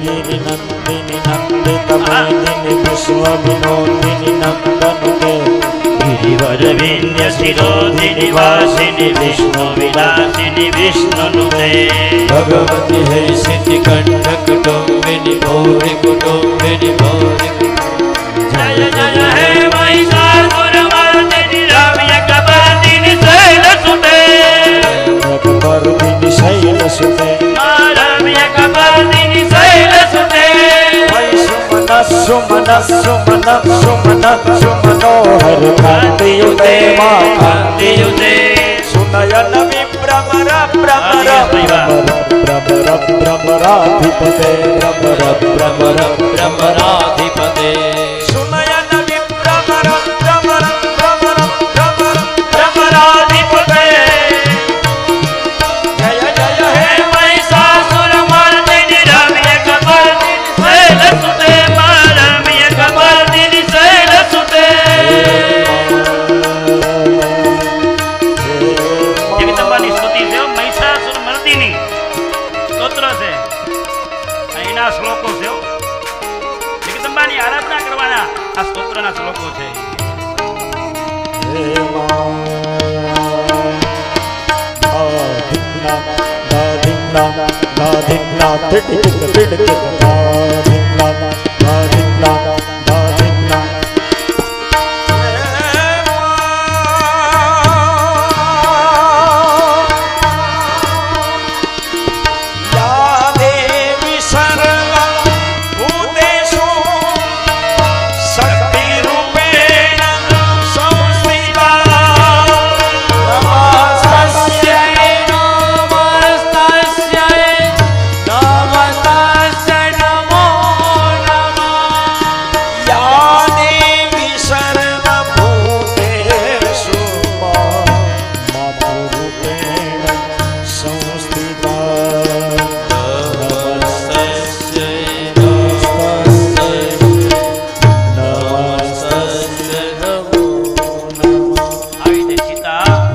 ગિરિ નંદિની નંદિત મેદિની વિશ્વ વિનોદિની નંદન કે ગિરિવર વિંધ્ય શિરોધિની વાસિની વિષ્ણુ વિલાસિની સુમન સુમન સુમન સુમન સુમનોહર કાંતિયુતે મા કાંતિયુતે સુનયન વિભ્રમર ભ્રમર ભ્રમર ભ્રમરાધિપતે ભ્રમર ભ્રમર ભ્રમરાધિપતે મહિષાસુરમર્દિની સ્તોત્ર છે એના શ્લોકો છે. જગદંબાની આરાધના કરવાના આ સ્તોત્રના શ્લોકો છે હે મા ધિન્ના ધિન્ના